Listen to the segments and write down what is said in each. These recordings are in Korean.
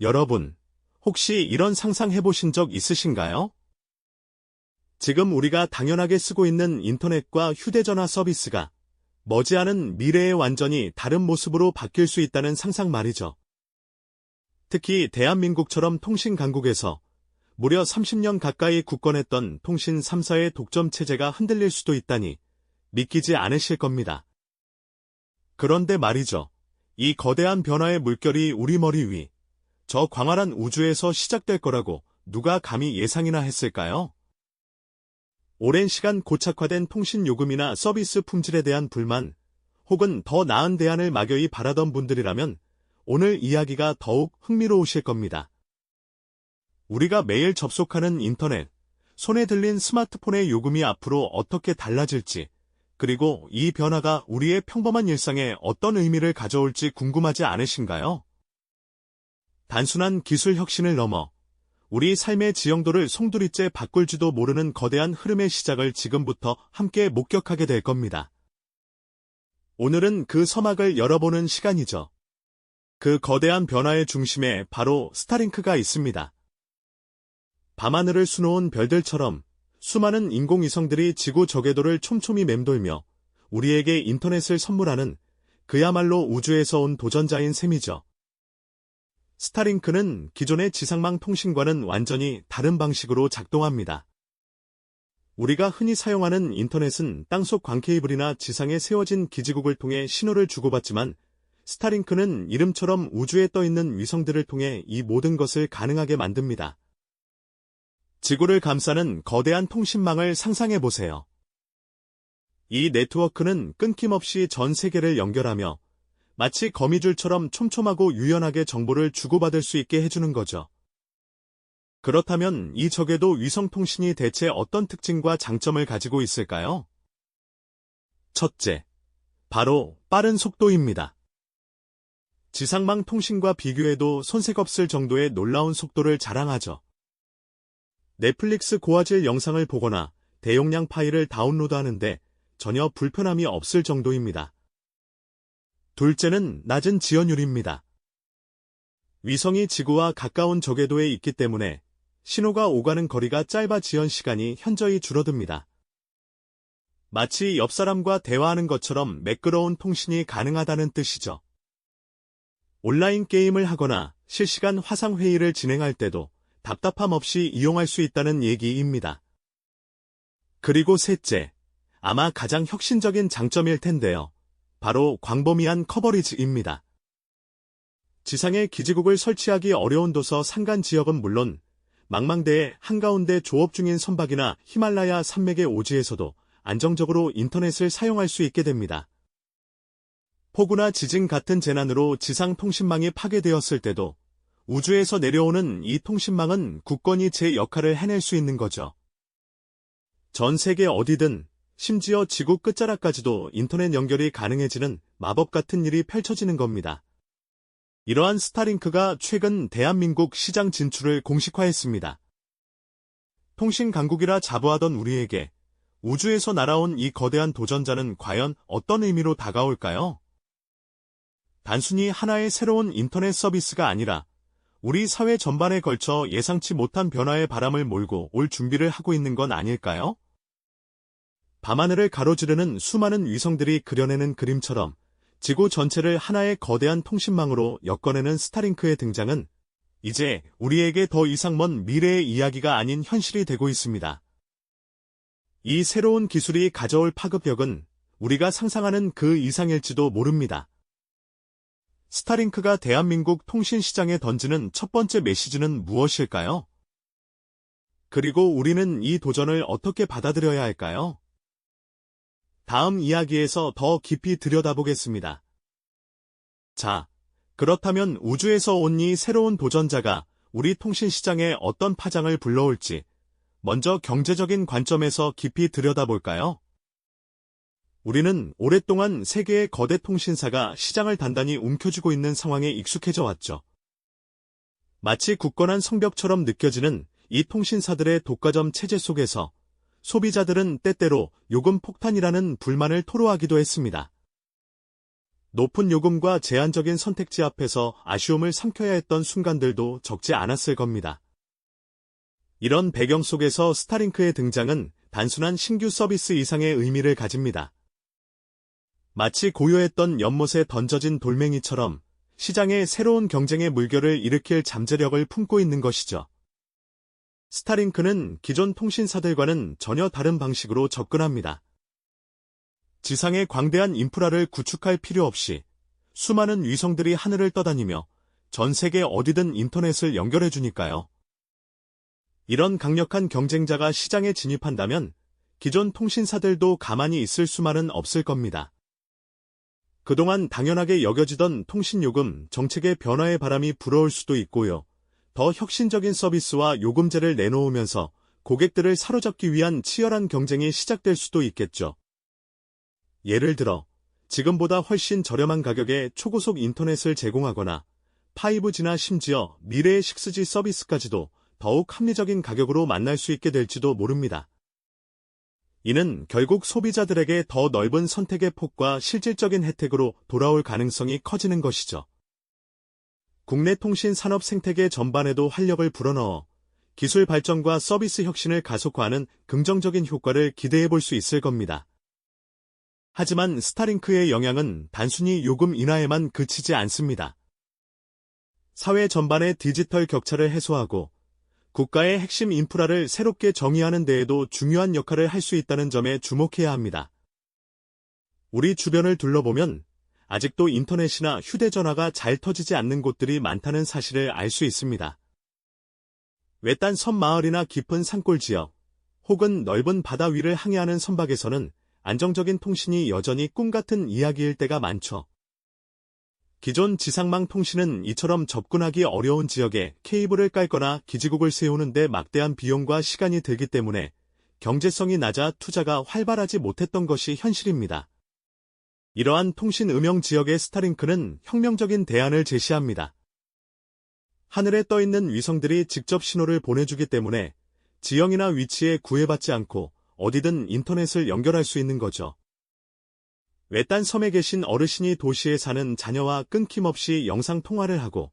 여러분, 혹시 이런 상상 해보신 적 있으신가요? 지금 우리가 당연하게 쓰고 있는 인터넷과 휴대전화 서비스가 머지않은 미래에 완전히 다른 모습으로 바뀔 수 있다는 상상 말이죠. 특히 대한민국처럼 통신 강국에서 무려 30년 가까이 굳건했던 통신 3사의 독점 체제가 흔들릴 수도 있다니 믿기지 않으실 겁니다. 그런데 말이죠. 이 거대한 변화의 물결이 우리 머리 위, 저 광활한 우주에서 시작될 거라고 누가 감히 예상이나 했을까요? 오랜 시간 고착화된 통신 요금이나 서비스 품질에 대한 불만, 혹은 더 나은 대안을 막연히 바라던 분들이라면 오늘 이야기가 더욱 흥미로우실 겁니다. 우리가 매일 접속하는 인터넷, 손에 들린 스마트폰의 요금이 앞으로 어떻게 달라질지, 그리고 이 변화가 우리의 평범한 일상에 어떤 의미를 가져올지 궁금하지 않으신가요? 단순한 기술 혁신을 넘어 우리 삶의 지형도를 송두리째 바꿀지도 모르는 거대한 흐름의 시작을 지금부터 함께 목격하게 될 겁니다. 오늘은 그 서막을 열어보는 시간이죠. 그 거대한 변화의 중심에 바로 스타링크가 있습니다. 밤하늘을 수놓은 별들처럼 수많은 인공위성들이 지구 저궤도를 촘촘히 맴돌며 우리에게 인터넷을 선물하는 그야말로 우주에서 온 도전자인 셈이죠. 스타링크는 기존의 지상망 통신과는 완전히 다른 방식으로 작동합니다. 우리가 흔히 사용하는 인터넷은 땅속 광케이블이나 지상에 세워진 기지국을 통해 신호를 주고받지만 스타링크는 이름처럼 우주에 떠있는 위성들을 통해 이 모든 것을 가능하게 만듭니다. 지구를 감싸는 거대한 통신망을 상상해 보세요. 이 네트워크는 끊김없이 전 세계를 연결하며 마치 거미줄처럼 촘촘하고 유연하게 정보를 주고받을 수 있게 해주는 거죠. 그렇다면 이 적에도 위성통신이 대체 어떤 특징과 장점을 가지고 있을까요? 첫째, 바로 빠른 속도입니다. 지상망 통신과 비교해도 손색 없을 정도의 놀라운 속도를 자랑하죠. 넷플릭스 고화질 영상을 보거나 대용량 파일을 다운로드하는데 전혀 불편함이 없을 정도입니다. 둘째는 낮은 지연율입니다. 위성이 지구와 가까운 저궤도에 있기 때문에 신호가 오가는 거리가 짧아 지연 시간이 현저히 줄어듭니다. 마치 옆 사람과 대화하는 것처럼 매끄러운 통신이 가능하다는 뜻이죠. 온라인 게임을 하거나 실시간 화상회의를 진행할 때도 답답함 없이 이용할 수 있다는 얘기입니다. 그리고 셋째, 아마 가장 혁신적인 장점일 텐데요. 바로 광범위한 커버리지입니다. 지상에 기지국을 설치하기 어려운 도서 산간 지역은 물론 망망대해 한가운데 조업 중인 선박이나 히말라야 산맥의 오지에서도 안정적으로 인터넷을 사용할 수 있게 됩니다. 폭우나 지진 같은 재난으로 지상 통신망이 파괴되었을 때도 우주에서 내려오는 이 통신망은 굳건히 제 역할을 해낼 수 있는 거죠. 전 세계 어디든 심지어 지구 끝자락까지도 인터넷 연결이 가능해지는 마법 같은 일이 펼쳐지는 겁니다. 이러한 스타링크가 최근 대한민국 시장 진출을 공식화했습니다. 통신 강국이라 자부하던 우리에게 우주에서 날아온 이 거대한 도전자는 과연 어떤 의미로 다가올까요? 단순히 하나의 새로운 인터넷 서비스가 아니라 우리 사회 전반에 걸쳐 예상치 못한 변화의 바람을 몰고 올 준비를 하고 있는 건 아닐까요? 밤하늘을 가로지르는 수많은 위성들이 그려내는 그림처럼 지구 전체를 하나의 거대한 통신망으로 엮어내는 스타링크의 등장은 이제 우리에게 더 이상 먼 미래의 이야기가 아닌 현실이 되고 있습니다. 이 새로운 기술이 가져올 파급력은 우리가 상상하는 그 이상일지도 모릅니다. 스타링크가 대한민국 통신시장에 던지는 첫 번째 메시지는 무엇일까요? 그리고 우리는 이 도전을 어떻게 받아들여야 할까요? 다음 이야기에서 더 깊이 들여다보겠습니다. 자, 그렇다면 우주에서 온 이 새로운 도전자가 우리 통신시장에 어떤 파장을 불러올지 먼저 경제적인 관점에서 깊이 들여다볼까요? 우리는 오랫동안 세계의 거대 통신사가 시장을 단단히 움켜쥐고 있는 상황에 익숙해져 왔죠. 마치 굳건한 성벽처럼 느껴지는 이 통신사들의 독과점 체제 속에서 소비자들은 때때로 요금 폭탄이라는 불만을 토로하기도 했습니다. 높은 요금과 제한적인 선택지 앞에서 아쉬움을 삼켜야 했던 순간들도 적지 않았을 겁니다. 이런 배경 속에서 스타링크의 등장은 단순한 신규 서비스 이상의 의미를 가집니다. 마치 고요했던 연못에 던져진 돌멩이처럼 시장에 새로운 경쟁의 물결을 일으킬 잠재력을 품고 있는 것이죠. 스타링크는 기존 통신사들과는 전혀 다른 방식으로 접근합니다. 지상의 광대한 인프라를 구축할 필요 없이 수많은 위성들이 하늘을 떠다니며 전 세계 어디든 인터넷을 연결해 주니까요. 이런 강력한 경쟁자가 시장에 진입한다면 기존 통신사들도 가만히 있을 수만은 없을 겁니다. 그동안 당연하게 여겨지던 통신요금 정책의 변화의 바람이 불어올 수도 있고요. 더 혁신적인 서비스와 요금제를 내놓으면서 고객들을 사로잡기 위한 치열한 경쟁이 시작될 수도 있겠죠. 예를 들어 지금보다 훨씬 저렴한 가격에 초고속 인터넷을 제공하거나 5G나 심지어 미래의 6G 서비스까지도 더욱 합리적인 가격으로 만날 수 있게 될지도 모릅니다. 이는 결국 소비자들에게 더 넓은 선택의 폭과 실질적인 혜택으로 돌아올 가능성이 커지는 것이죠. 국내 통신 산업 생태계 전반에도 활력을 불어넣어 기술 발전과 서비스 혁신을 가속화하는 긍정적인 효과를 기대해 볼 수 있을 겁니다. 하지만 스타링크의 영향은 단순히 요금 인하에만 그치지 않습니다. 사회 전반의 디지털 격차를 해소하고 국가의 핵심 인프라를 새롭게 정의하는 데에도 중요한 역할을 할 수 있다는 점에 주목해야 합니다. 우리 주변을 둘러보면 아직도 인터넷이나 휴대전화가 잘 터지지 않는 곳들이 많다는 사실을 알 수 있습니다. 외딴 섬 마을이나 깊은 산골 지역, 혹은 넓은 바다 위를 항해하는 선박에서는 안정적인 통신이 여전히 꿈같은 이야기일 때가 많죠. 기존 지상망 통신은 이처럼 접근하기 어려운 지역에 케이블을 깔거나 기지국을 세우는데 막대한 비용과 시간이 들기 때문에 경제성이 낮아 투자가 활발하지 못했던 것이 현실입니다. 이러한 통신 음영 지역의 스타링크는 혁명적인 대안을 제시합니다. 하늘에 떠 있는 위성들이 직접 신호를 보내주기 때문에 지형이나 위치에 구애받지 않고 어디든 인터넷을 연결할 수 있는 거죠. 외딴 섬에 계신 어르신이 도시에 사는 자녀와 끊김없이 영상 통화를 하고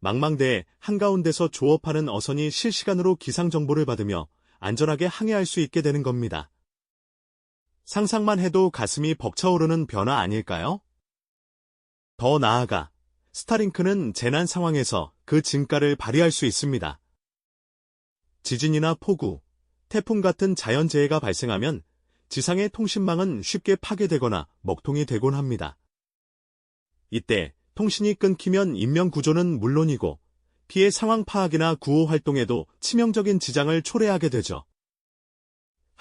망망대해 한가운데서 조업하는 어선이 실시간으로 기상 정보를 받으며 안전하게 항해할 수 있게 되는 겁니다. 상상만 해도 가슴이 벅차오르는 변화 아닐까요? 더 나아가 스타링크는 재난 상황에서 그 진가를 발휘할 수 있습니다. 지진이나 폭우, 태풍 같은 자연재해가 발생하면 지상의 통신망은 쉽게 파괴되거나 먹통이 되곤 합니다. 이때 통신이 끊기면 인명구조는 물론이고 피해 상황 파악이나 구호 활동에도 치명적인 지장을 초래하게 되죠.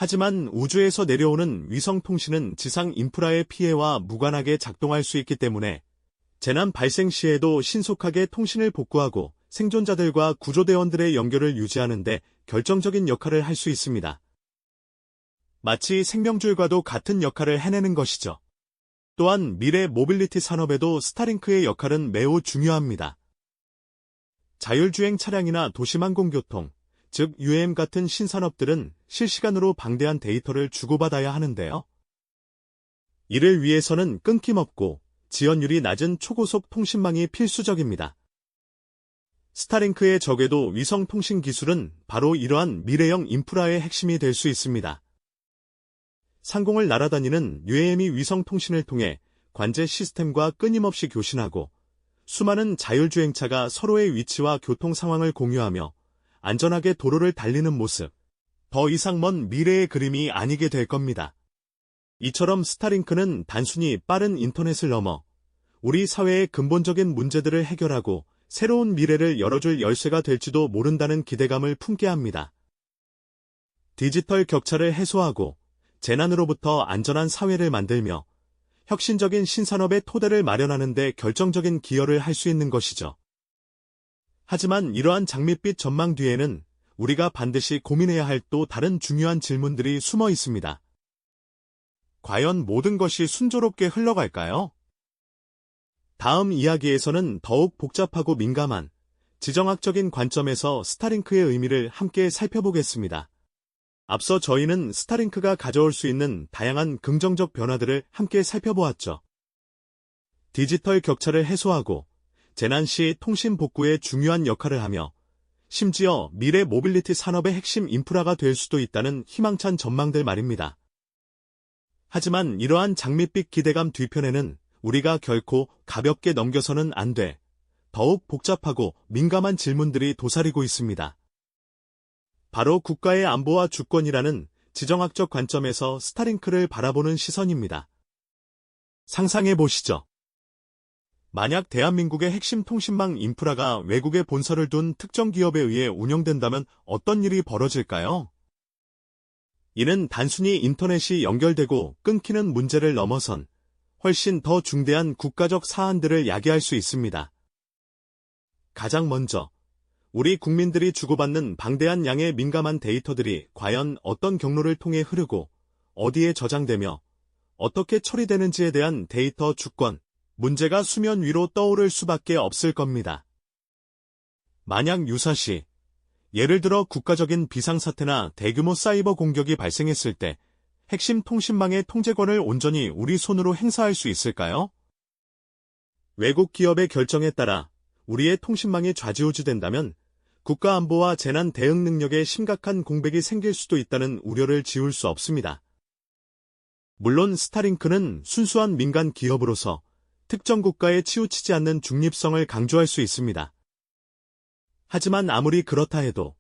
하지만 우주에서 내려오는 위성 통신은 지상 인프라의 피해와 무관하게 작동할 수 있기 때문에 재난 발생 시에도 신속하게 통신을 복구하고 생존자들과 구조대원들의 연결을 유지하는 데 결정적인 역할을 할 수 있습니다. 마치 생명줄과도 같은 역할을 해내는 것이죠. 또한 미래 모빌리티 산업에도 스타링크의 역할은 매우 중요합니다. 자율주행 차량이나 도시망공교통, 즉 UAM 같은 신산업들은 실시간으로 방대한 데이터를 주고받아야 하는데요. 이를 위해서는 끊김없고 지연율이 낮은 초고속 통신망이 필수적입니다. 스타링크의 적에도 위성통신 기술은 바로 이러한 미래형 인프라의 핵심이 될 수 있습니다. 상공을 날아다니는 UAM이 위성 통신을 통해 관제 시스템과 끊임없이 교신하고 수많은 자율주행차가 서로의 위치와 교통 상황을 공유하며 안전하게 도로를 달리는 모습. 더 이상 먼 미래의 그림이 아니게 될 겁니다. 이처럼 스타링크는 단순히 빠른 인터넷을 넘어 우리 사회의 근본적인 문제들을 해결하고 새로운 미래를 열어줄 열쇠가 될지도 모른다는 기대감을 품게 합니다. 디지털 격차를 해소하고 재난으로부터 안전한 사회를 만들며 혁신적인 신산업의 토대를 마련하는 데 결정적인 기여를 할 수 있는 것이죠. 하지만 이러한 장밋빛 전망 뒤에는 우리가 반드시 고민해야 할 또 다른 중요한 질문들이 숨어 있습니다. 과연 모든 것이 순조롭게 흘러갈까요? 다음 이야기에서는 더욱 복잡하고 민감한 지정학적인 관점에서 스타링크의 의미를 함께 살펴보겠습니다. 앞서 저희는 스타링크가 가져올 수 있는 다양한 긍정적 변화들을 함께 살펴보았죠. 디지털 격차를 해소하고 재난 시 통신 복구에 중요한 역할을 하며 심지어 미래 모빌리티 산업의 핵심 인프라가 될 수도 있다는 희망찬 전망들 말입니다. 하지만 이러한 장밋빛 기대감 뒤편에는 우리가 결코 가볍게 넘겨서는 안 돼. 더욱 복잡하고 민감한 질문들이 도사리고 있습니다. 바로 국가의 안보와 주권이라는 지정학적 관점에서 스타링크를 바라보는 시선입니다. 상상해 보시죠. 만약 대한민국의 핵심 통신망 인프라가 외국에 본사를 둔 특정 기업에 의해 운영된다면 어떤 일이 벌어질까요? 이는 단순히 인터넷이 연결되고 끊기는 문제를 넘어선 훨씬 더 중대한 국가적 사안들을 야기할 수 있습니다. 가장 먼저 우리 국민들이 주고받는 방대한 양의 민감한 데이터들이 과연 어떤 경로를 통해 흐르고 어디에 저장되며 어떻게 처리되는지에 대한 데이터 주권, 문제가 수면 위로 떠오를 수밖에 없을 겁니다. 만약 유사시, 예를 들어 국가적인 비상사태나 대규모 사이버 공격이 발생했을 때 핵심 통신망의 통제권을 온전히 우리 손으로 행사할 수 있을까요? 외국 기업의 결정에 따라 우리의 통신망이 좌지우지된다면 국가 안보와 재난 대응 능력에 심각한 공백이 생길 수도 있다는 우려를 지울 수 없습니다. 물론 스타링크는 순수한 민간 기업으로서 특정 국가에 치우치지 않는 중립성을 강조할 수 있습니다. 하지만 아무리 그렇다 해도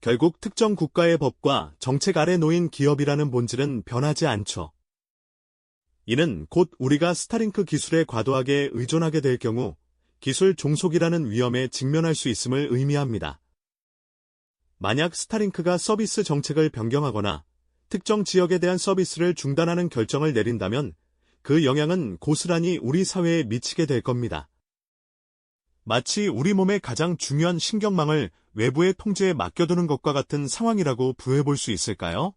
결국 특정 국가의 법과 정책 아래 놓인 기업이라는 본질은 변하지 않죠. 이는 곧 우리가 스타링크 기술에 과도하게 의존하게 될 경우 기술 종속이라는 위험에 직면할 수 있음을 의미합니다. 만약 스타링크가 서비스 정책을 변경하거나 특정 지역에 대한 서비스를 중단하는 결정을 내린다면 그 영향은 고스란히 우리 사회에 미치게 될 겁니다. 마치 우리 몸의 가장 중요한 신경망을 외부의 통제에 맡겨두는 것과 같은 상황이라고 부해볼 수 있을까요?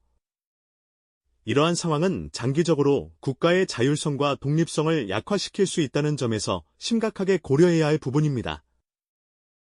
이러한 상황은 장기적으로 국가의 자율성과 독립성을 약화시킬 수 있다는 점에서 심각하게 고려해야 할 부분입니다.